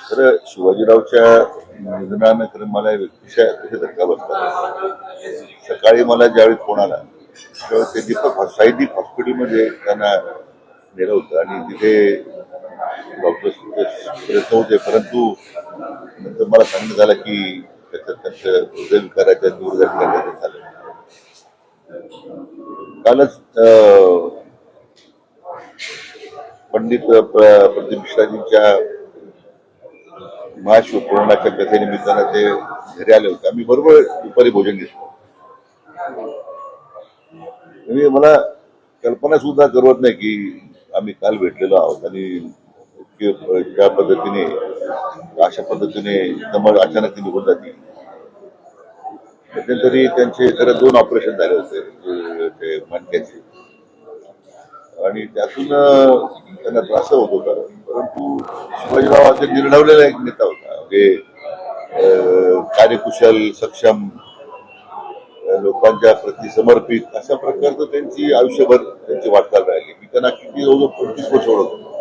खरं शिवाजीरावच्या निधनानं खरं मला अतिशय अतिशय धक्का बसला. सकाळी मला ज्यावेळी फोन आला त्यावेळी ते दीपक साईदीप हॉस्पिटलमध्ये त्यांना नेलं होतं आणि तिथे डॉक्टर होते परंतु नंतर मला सांगण्यात आलं की त्याच्यात त्यांचं हृदयविकाराच्या दुर्घटनेमध्ये झालं. कालच पंडित पंडित मिश्राजींच्या महाशिव कोरोनाच्या कथेनिमित्तानं ते घरी आले होते. आम्ही बरोबर दुपारी भोजन घेतलं. म्हणजे मला कल्पना सुद्धा करवत नाही की आम्ही काल भेटलेलो आहोत आणि ज्या पद्धतीने अशा पद्धतीने दमड अचानक ती निघून जाते. मध्यंतरी त्यांचे खरं दोन ऑपरेशन झाले होते ते- ते मणक्याचे. आणि त्यातून त्यांना त्रास होत होता. परंतु शिवाजीराव असे निर्णवलेला एक नेता होता. म्हणजे कार्यकुशल सक्षम लोकांच्या प्रती समर्पित अशा प्रकारचं त्यांची आयुष्यभर त्यांची वाटचाल राहिली. मी त्यांना किती जवळजवळ पंचवीस वर्ष ओळखतो.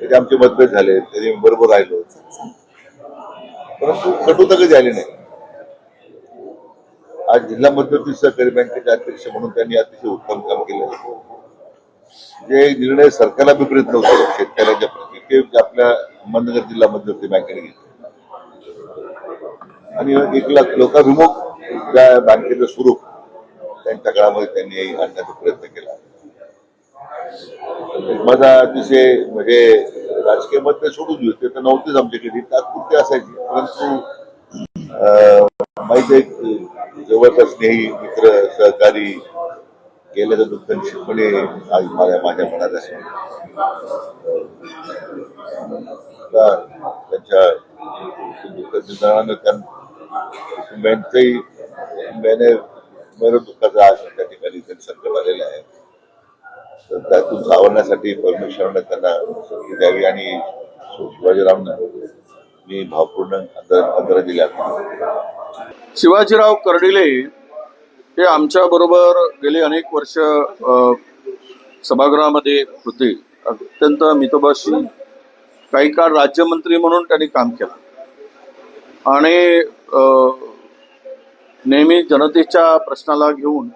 त्याचे आमचे मतभेद झाले तरी बरोबर राहिलो. परंतु कटुता कधी आली नाही. आज जिल्हा मध्यवर्ती सहकारी बँकेचे अध्यक्ष म्हणून त्यांनी अतिशय उत्तम काम केलं जे निर्णय सरकारला विपरीत नव्हते शेतकऱ्यांच्या प्रती ते आपल्या अहमदनगर जिल्हा मध्यवर्ती बँकेने घेतले. आणि एक लाख लोकाभिमुख त्या बँकेचं स्वरूप त्यांच्या काळामध्ये त्यांनी आणण्याचा प्रयत्न केला. माझा अतिशय म्हणजे राजकीय मत ते सोडून ते तर नव्हतेच आमच्याकडे तात्पुरते असायचे. परंतु अं, माहिती आहे जवळचा स्नेही मित्र सहकारी गेल्याचं दुःख निश्चितपणे आज माझ्या माझ्या मनात असेल त्यांच्या दुःख निधनानं त्या कुटुंबियांचंही कुटुंबियाने बरं दुःखाचा आज त्या ठिकाणी त्यांनी संकट आलेलं आहे. तर त्यातून सावरण्यासाठी परमेश्वरानं त्यांना शक्ती द्यावी आणि शिवाजीरावनं मी भावपूर्ण आदर आदर दिला. शिवाजीराव कर्डिले हे आमच्या बरोबर गेली अनेक वर्ष सभागृहामध्ये होते. अत्यंत मितभाषी काही काळ राज्यमंत्री म्हणून त्यांनी काम केलं. आणि नेहमी जनतेच्या प्रश्नाला घेऊन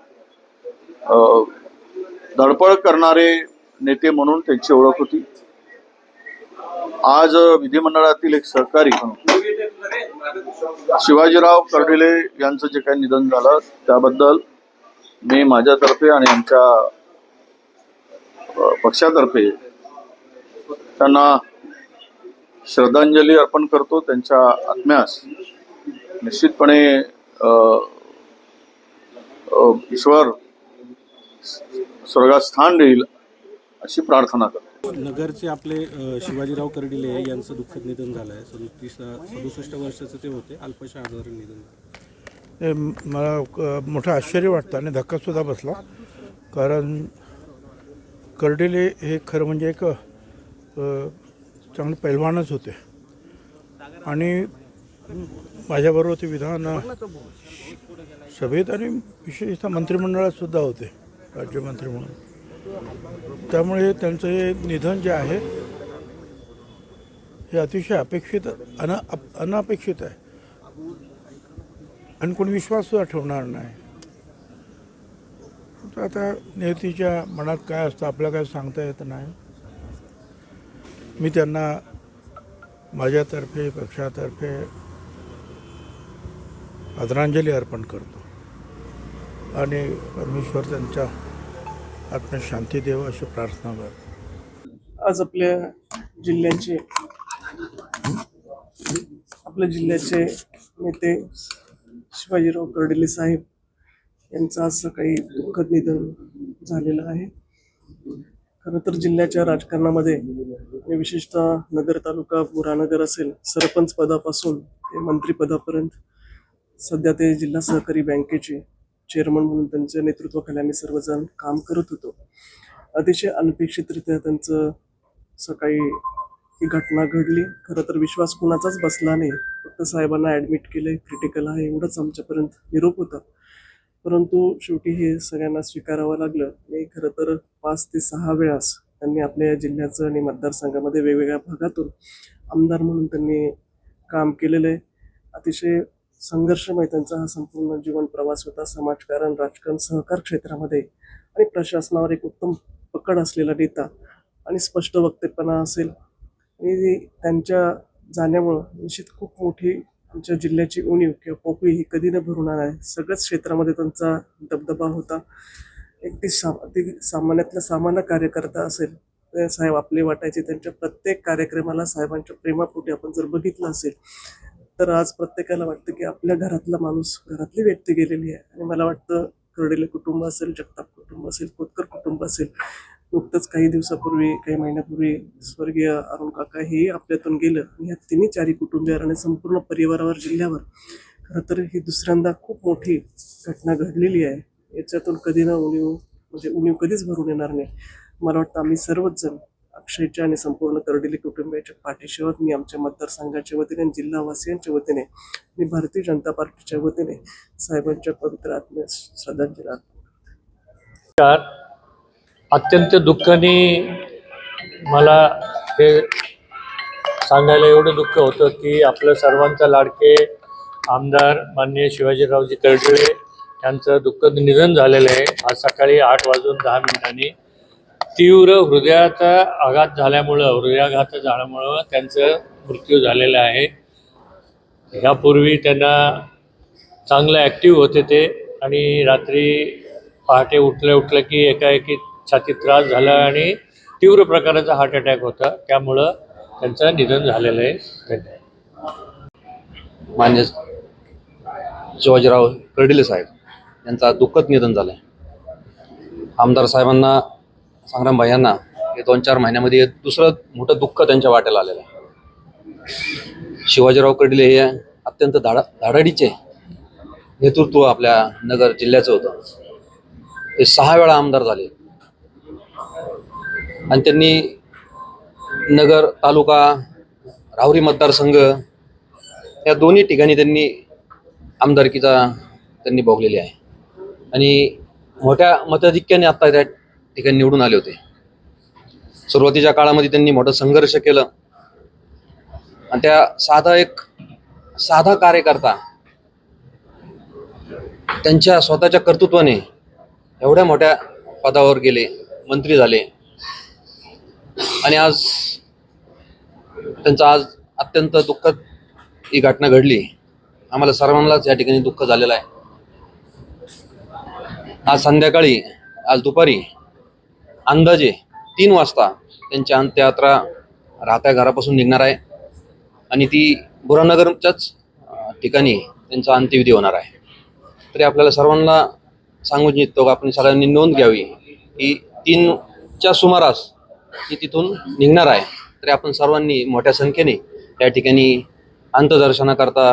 धडपड करणारे नेते म्हणून त्यांची ओळख होती. आज विधिमंडळातील एक सहकारी शिवाजीराव कर्डिले यांचं जे काही निधन झालं त्याबद्दल मी माझ्यातर्फे आणि आमच्या पक्षातर्फे त्यांना श्रद्धांजली अर्पण करतो. त्यांच्या आत्म्यास निश्चितपणे ईश्वर स्वर्गात स्थान देईल अशी प्रार्थना करतो. नगरचे आपले शिवाजीराव कर्डिले यांचं दुःखद निधन झालं आहे सदोतीस सदुसष्ट वर्षाचं ते होते. अल्पशा आजाराने निधन झालं. हे मला मोठं आश्चर्य वाटतं आणि धक्कासुद्धा बसला. कारण कर्डिले हे खरं म्हणजे एक चांगले पैलवानच होते. आणि माझ्याबरोबर ते विधान सभेत आणि विशेषतः मंत्रिमंडळात सुद्धा होते राज्यमंत्री म्हणून. त्यामुळे त्यांचं हे निधन जे आहे हे अतिशय अपेक्षित अन अप- आहे. आणि कोणी विश्वाससुद्धा ठेवणार नाही. तर आता नियतीच्या मनात काय असतं आपल्याला काय सांगता येत नाही. मी त्यांना माझ्यातर्फे पक्षातर्फे आदरांजली अर्पण करतो. आणि परमेश्वर त्यांच्या आत्म्यात शांती देव अशी प्रार्थना करतो आज आपल्या जिल्ह्याचे आपल्या जिल्ह्याचे नेते शिवाजीराव कर्डिले साहेब यांचं आज सकाळी दुःखद निधन झालेलं आहे. खरं तर जिल्ह्याच्या राजकारणामध्ये आणि विशेषतः नगर तालुका बुरानगर असेल सरपंच पदापासून ते मंत्रीपदापर्यंत सध्या ते जिल्हा सहकारी बँकेचे चेअरमन म्हणून त्यांच्या नेतृत्वाखाली आम्ही सर्वजण काम करत होतो. अतिशय अनपेक्षितरित्या त्यांचं सकाळी ही घटना घडली. खरं तर विश्वास कुणाचाच बसला नाही. फक्त साहेबांना ॲडमिट केले क्रिटिकल आहे एवढंच आमच्यापर्यंत निरोप होता. परंतु शेवटी हे सगळ्यांना स्वीकारावं लागलं. आणि खरं तर पाच ते सहा वेळास त्यांनी आपल्या या जिल्ह्याचं आणि मतदारसंघामध्ये वेगवेगळ्या भागातून आमदार म्हणून त्यांनी काम केलेलं आहे. अतिशय संघर्षमय त्यांचा हा संपूर्ण जीवन प्रवास होता. समाजकारण राजकारण सहकार क्षेत्रामध्ये आणि प्रशासनावर एक उत्तम पकड असलेला नेता आणि स्पष्ट वक्तेपणा असेल. आणि त्यांच्या जाण्यामुळं निश्चित खूप मोठी आमच्या जिल्ह्याची उणीव किंवा पोकळी ही कधी न भरून आहे. सगळ्याच क्षेत्रामध्ये त्यांचा दबदबा होता. एक ती सा ती सामान्यातला सामान्य कार्यकर्ता असेल साहेब आपले वाटायचे. त्यांच्या प्रत्येक कार्यक्रमाला साहेबांच्या प्रेमापोटी आपण जर बघितलं असेल तर आज प्रत्येकाला वाटतं की आपल्या घरातला माणूस घरातली व्यक्ती गेलेली आहे. आणि मला वाटतं करडेले कुटुंब असेल जगताप कुटुंब असेल खोतकर कुटुंब असेल नुकतंच काही दिवसापूर्वी काही महिन्यापूर्वी स्वर्गीय अरुण काका हेही आपल्यातून गेलं. आणि ह्या तिन्ही चारी कुटुंबियावर आणि संपूर्ण परिवारावर जिल्ह्यावर खरं तर ही दुसऱ्यांदा खूप मोठी घटना घडलेली आहे. याच्यातून कधी ना उणीव म्हणजे उणीव कधीच भरून येणार नाही. मला वाटतं आम्ही सर्वच जण अक्षयच्या आणि संपूर्ण कर्डिली कुटुंबियाच्या पाठीशी मी आमच्या मतदारसंघाच्या वतीने आणि जिल्हावासियांच्या वतीने आणि भारतीय जनता पार्टीच्या वतीने साहेबांच्या पवित्र आत्म्यास श्रद्धांजली अर्पण अत्यंत दुःखाने मला हे सांगायला एवढं दुःख होतं की आपलं सर्वांचा लाडके आमदार माननीय शिवाजीरावजी कर्डिळे यांचं दुःखद निधन झालेलं आहे. आज सकाळी आठ वाजून दहा मिनिटांनी तीव्र हृदयाचा आघात झाल्यामुळं हृदयाघात झाल्यामुळं त्यांचं मृत्यू झालेला आहे. ह्यापूर्वी त्यांना चांगलं ॲक्टिव्ह होते ते आणि रात्री पहाटे उठल्या उठलं की एकाएकी छातीत त्रास झाला आणि तीव्र प्रकाराचा हार्ट अटॅक होता. त्यामुळं त्यांचं निधन झालेलं आहे. धन्यवाद. मान्य शिवाजीराव कर्डिले साहेब यांचा दुःखद निधन झालं आहे आमदार साहेबांना संग्राम भाई यांना हे दोन चार महिन्यामध्ये दुसरं मोठं दुःख त्यांच्या वाट्याला आलेलं आहे. शिवाजीराव कडले हे अत्यंत धाडा धाडाडीचे नेतृत्व आपल्या नगर जिल्ह्याचं होतं. ते सहा वेळा आमदार झाले. आणि त्यांनी नगर तालुका राहुरी मतदारसंघ या दोन्ही ठिकाणी त्यांनी आमदारकीचा त्यांनी भोगलेली आहे. आणि मोठ्या मताधिक्याने आता त्या ठिकाणी निवडून आले होते. सुरुवातीच्या काळामध्ये त्यांनी मोठं संघर्ष केलं. आणि त्या साधा एक साधा कार्यकर्ता त्यांच्या स्वतःच्या कर्तृत्वाने एवढ्या मोठ्या पदावर गेले मंत्री झाले. आणि आज त्यांचा आज अत्यंत दुःखद ही घटना घडली. आम्हाला सर्वांनाच या ठिकाणी दुःख झालेलं आहे. आज संध्याकाळी आज दुपारी अंदाजे तीन वाजता त्यांची अंत्ययात्रा राहत्या घरापासून निघणार आहे. आणि ती बुरानगरच्याच ठिकाणी त्यांचा अंत्यविधी होणार आहे. तरी आपल्याला सर्वांना सांगू इच्छितो आपण सगळ्यांनी नोंद घ्यावी की तीनच्या सुमारास ती तिथून निघणार आहे. तरी आपण सर्वांनी मोठ्या संख्येने या ठिकाणी अंतदर्शनाकरता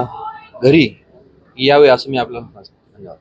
घरी यावे असं मी आपल्याला धन्यवाद.